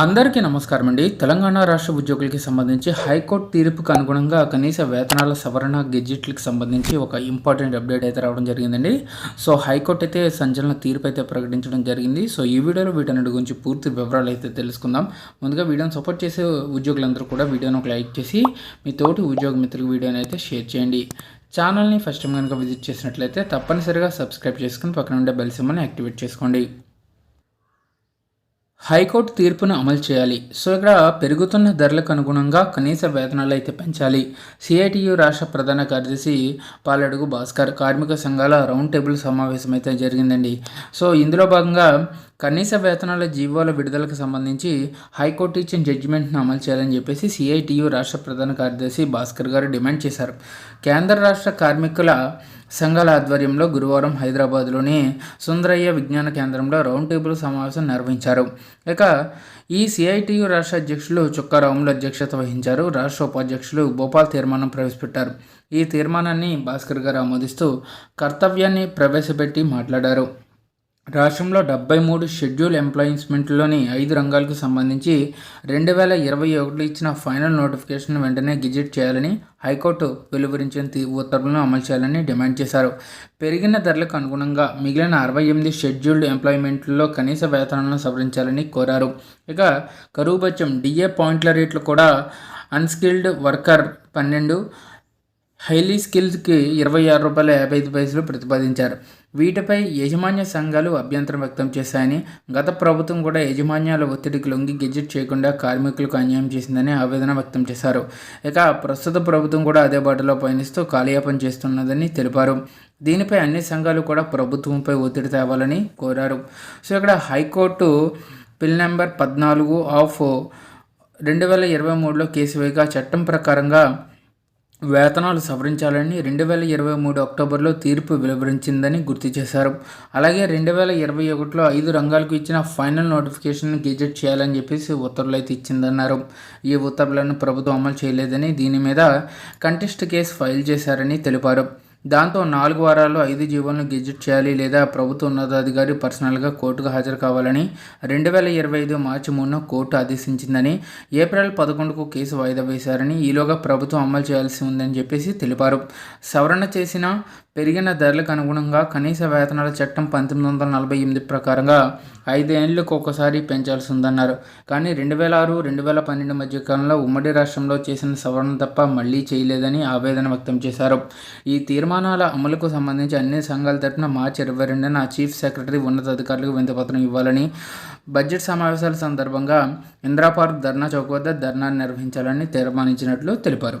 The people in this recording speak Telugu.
అందరికీ నమస్కారం అండి. తెలంగాణ రాష్ట్ర ఉద్యోగులకి సంబంధించి హైకోర్టు తీర్పుకు అనుగుణంగా కనీస వేతనాల సవరణ గెజిట్లకు సంబంధించి ఒక ఇంపార్టెంట్ అప్డేట్ అయితే రావడం జరిగిందండి. సో హైకోర్టు అయితే సంచలన తీర్పు అయితే ప్రకటించడం జరిగింది. సో ఈ వీడియోలో వీటన్నిటి గురించి పూర్తి వివరాలు అయితే తెలుసుకుందాం. ముందుగా వీడియోని సపోర్ట్ చేసే ఉద్యోగులందరూ కూడా వీడియోని ఒక లైక్ చేసి మీ తోటి ఉద్యోగ మిత్రులకు వీడియోని అయితే షేర్ చేయండి. ఛానల్ని ఫస్ట్ టైం కనుక విజిట్ చేసినట్లయితే తప్పనిసరిగా సబ్స్క్రైబ్ చేసుకుని పక్కన ఉండే బెల్ సింబల్ని యాక్టివేట్ చేసుకోండి. హైకోర్టు తీర్పును అమలు చేయాలి. సో ఇక్కడ పెరుగుతున్న ధరలకు అనుగుణంగా కనీస వేతనాలు అయితే పెంచాలి. సిఐటియు రాష్ట్ర ప్రధాన కార్యదర్శి పాలడుగు భాస్కర్ కార్మిక సంఘాల రౌండ్ టేబుల్ సమావేశం అయితే జరిగిందండి. సో ఇందులో భాగంగా కనీస వేతనాల జీవోల విడుదలకు సంబంధించి హైకోర్టు ఇచ్చిన జడ్జిమెంట్ను అమలు చేయాలని చెప్పేసి సిఐటియు రాష్ట్ర ప్రధాన కార్యదర్శి భాస్కర్ గారు డిమాండ్ చేశారు. కేంద్ర రాష్ట్ర కార్మికుల సంఘాల ఆధ్వర్యంలో గురువారం హైదరాబాద్లోని సుందరయ్య విజ్ఞాన కేంద్రంలో రౌండ్ టేబుల్ సమావేశం నిర్వహించారు. ఇక ఈ సిఐటియు రాష్ట్ర అధ్యక్షులు చుక్కారాములు అధ్యక్షత వహించారు. రాష్ట్ర ఉపాధ్యక్షులు భోపాల్ తీర్మానం ప్రవేశపెట్టారు. ఈ తీర్మానాన్ని భాస్కర్ గారు ఆమోదిస్తూ కర్తవ్యాన్ని ప్రవేశపెట్టి మాట్లాడారు. రాష్ట్రంలో డెబ్బై మూడు షెడ్యూల్ ఎంప్లాయిస్మెంట్లోని ఐదు రంగాలకు సంబంధించి రెండు వేల ఇరవై ఒకటిలో ఇచ్చిన ఫైనల్ నోటిఫికేషన్ వెంటనే గిజిట్ చేయాలని హైకోర్టు వెలువరించిన ఉత్తర్వులను అమలు చేయాలని డిమాండ్ చేశారు. పెరిగిన ధరలకు అనుగుణంగా మిగిలిన అరవై ఎనిమిది షెడ్యూల్డ్ ఎంప్లాయ్మెంట్లో కనీస వేతనాలను సవరించాలని కోరారు. ఇక కరువు బచ్చం డిఏ పాయింట్ల రేట్లు కూడా అన్స్కిల్డ్ వర్కర్ పన్నెండు హైలీ స్కిల్స్కి ఇరవై ఆరు రూపాయల యాభై ఐదు పైసలు ప్రతిపాదించారు. వీటిపై యాజమాన్య సంఘాలు అభ్యంతరం వ్యక్తం చేశాయని గత ప్రభుత్వం కూడా యాజమాన్యాల ఒత్తిడికి లొంగి గెజెట్ చేయకుండా కార్మికులకు అన్యాయం చేసిందని ఆవేదన వ్యక్తం చేశారు. ఇక ప్రస్తుత ప్రభుత్వం కూడా అదే బాటలో పయనిస్తూ కాలయాపన చేస్తున్నదని తెలిపారు. దీనిపై అన్ని సంఘాలు కూడా ప్రభుత్వంపై ఒత్తిడి తేవాలని కోరారు. సో ఇక్కడ హైకోర్టు పిల్ నెంబర్ పద్నాలుగు ఆఫ్ రెండు వేల ఇరవై మూడులో కేసు వేయగా చట్టం ప్రకారంగా వేతనాలు సవరించాలని రెండు వేల ఇరవై మూడు అక్టోబర్లో తీర్పు వెలువరించిందని గుర్తు చేశారు. అలాగే రెండు వేల ఇరవై ఒకటిలో ఐదు రంగాలకు ఇచ్చిన ఫైనల్ నోటిఫికేషన్ గెజెట్ చేయాలని చెప్పేసి ఉత్తర్వులు అయితే ఇచ్చిందన్నారు. ఈ ఉత్తర్వులను ప్రభుత్వం అమలు చేయలేదని దీని మీద కంటెస్ట్ కేసు ఫైల్ చేశారని తెలిపారు. దాంతో నాలుగు వారాల్లో ఐదు జీవోలను గెజిట్ చేయాలి లేదా ప్రభుత్వ ఉన్నతాధికారి పర్సనల్గా కోర్టుకు హాజరు కావాలని రెండు వేల ఇరవై ఐదు మార్చి మూడున కోర్టు ఆదేశించిందని ఏప్రిల్ పదకొండుకు కేసు వాయిదా వేశారని ఈలోగా ప్రభుత్వం అమలు చేయాల్సి ఉందని చెప్పేసి తెలిపారు. సవరణ చేసిన పెరిగిన ధరలకు అనుగుణంగా కనీస వేతనాల చట్టం పంతొమ్మిది వందల నలభై ఎనిమిది ప్రకారంగా ఐదేళ్ళకు ఒకసారి పెంచాల్సి ఉందన్నారు. కానీ రెండు వేల ఆరు రెండు వేల పన్నెండు మధ్య కాలంలో ఉమ్మడి రాష్ట్రంలో చేసిన సవరణ తప్ప మళ్ళీ చేయలేదని ఆవేదన వ్యక్తం చేశారు. ఈ తీర్మానాల అమలుకు సంబంధించి అన్ని సంఘాల తరఫున మార్చి ఇరవై రెండున చీఫ్ సెక్రటరీ ఉన్నతాధికారులకు వింతపత్రం ఇవ్వాలని బడ్జెట్ సమావేశాల సందర్భంగా ఇంద్రాపార్క్ ధర్నా చౌక్ వద్ద ధర్నా నిర్వహించాలని తీర్మానించినట్లు తెలిపారు.